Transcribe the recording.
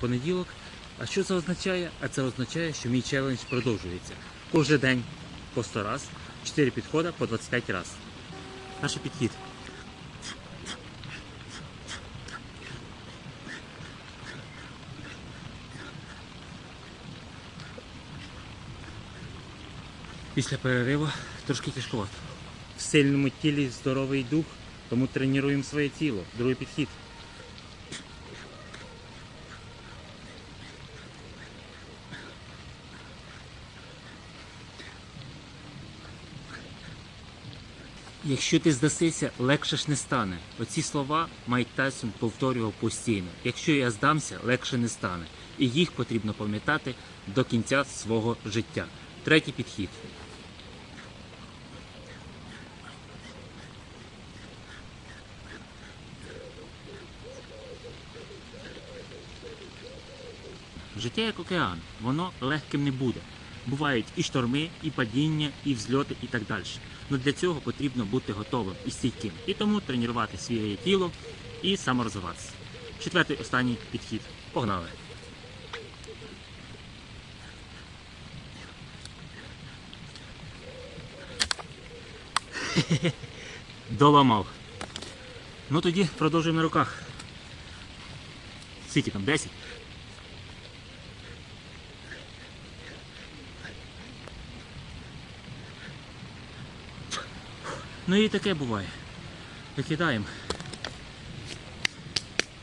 Понеділок. А що це означає? А це означає, що мій челендж продовжується. Кожен день по 100 раз, 4 підходи по 25 раз. Перший підхід. Після перериву трошки тяжковато. В сильному тілі здоровий дух, тому тренуємо своє тіло. Другий підхід. Якщо ти здасися, легше ж не стане. Оці слова Майк Тайсон повторював постійно. Якщо я здамся, легше не стане. І їх потрібно пам'ятати до кінця свого життя. Третій підхід. Життя як океан, воно легким не буде. Бувають і шторми, і падіння, і взльоти, і так далі. Ну для цього потрібно бути готовим і стійким. І тому тренувати своє тіло і саморозвиватися. Четвертий останній підхід. Погнали! Доламав. Ну тоді продовжуємо на руках. Скільки там 10? Ну і таке буває. Викидаємо.